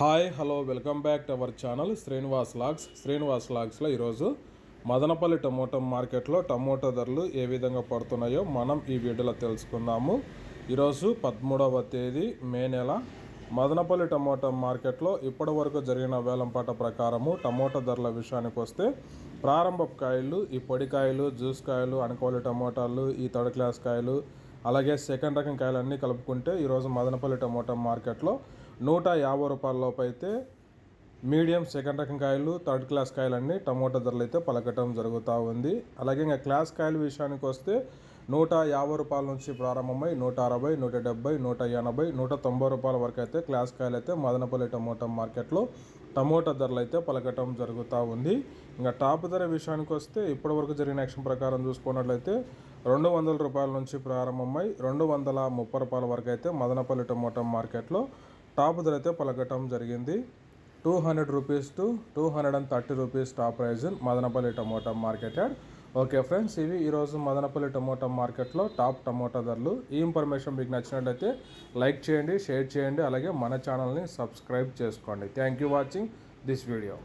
Hi hello welcome back to our channel Srinivas logs. Srinivas లాగ్స్లో ఈరోజు Madanapalle tomato మార్కెట్లో tomato ధరలు ఏ విధంగా పడుతున్నాయో మనం ఈ వీడియోలో తెలుసుకుందాము. ఈరోజు పదమూడవ తేదీ మే నెల. మదనపల్లి టమోటా మార్కెట్లో ఇప్పటి వరకు జరిగిన వేలంపాట ప్రకారము టమోటా ధరల విషయానికి వస్తే ప్రారంభ కాయలు ఈ పొడికాయలు జ్యూస్ కాయలు అనకోలి టమోటాలు ఈ థర్డ్ క్లాస్ కాయలు అలాగే సెకండ్ రకం కాయలు అన్నీ కలుపుకుంటే ఈరోజు మదనపల్లి టమోటా మార్కెట్లో నూట యాభై రూపాయల లోపు అయితే మీడియం సెకండ్ రకం కాయలు థర్డ్ క్లాస్ కాయలన్నీ టమోటా ధరలు అయితే పలకటం జరుగుతూ ఉంది. అలాగే ఇంకా క్లాస్ కాయల విషయానికి వస్తే నూట యాభై రూపాయల నుంచి ప్రారంభమై నూట అరవై నూట డెబ్బై నూట ఎనభై నూట తొంభై రూపాయల వరకు అయితే క్లాస్ కాయలు అయితే మదనపల్లి టమోటా మార్కెట్లో టమోటా ధరలు అయితే పలకటం జరుగుతూ ఉంది. ఇంకా టాప్ ధర విషయానికి వస్తే ఇప్పటివరకు జరిగిన యాక్షన్ ప్రకారం చూసుకున్నట్లయితే రెండు వందల రూపాయల నుంచి ప్రారంభమై రెండు వందల ముప్పై రూపాయల వరకు అయితే మదనపల్లి టమోటా మార్కెట్లో టాప్ ధర అయితే పలకటం జరిగింది. Two hundred rupees to two hundred and thirty rupees top price Madanapalle tomato market yard okay friends ఇవి ఈరోజు మదనపల్లి టమోటా మార్కెట్లో టాప్ టమోటా ధరలు. ఈ ఇన్ఫర్మేషన్ మీకు నచ్చినట్లయితే లైక్ చేయండి షేర్ చేయండి అలాగే మన ఛానల్ని సబ్స్క్రైబ్ చేసుకోండి. Thank you watching this video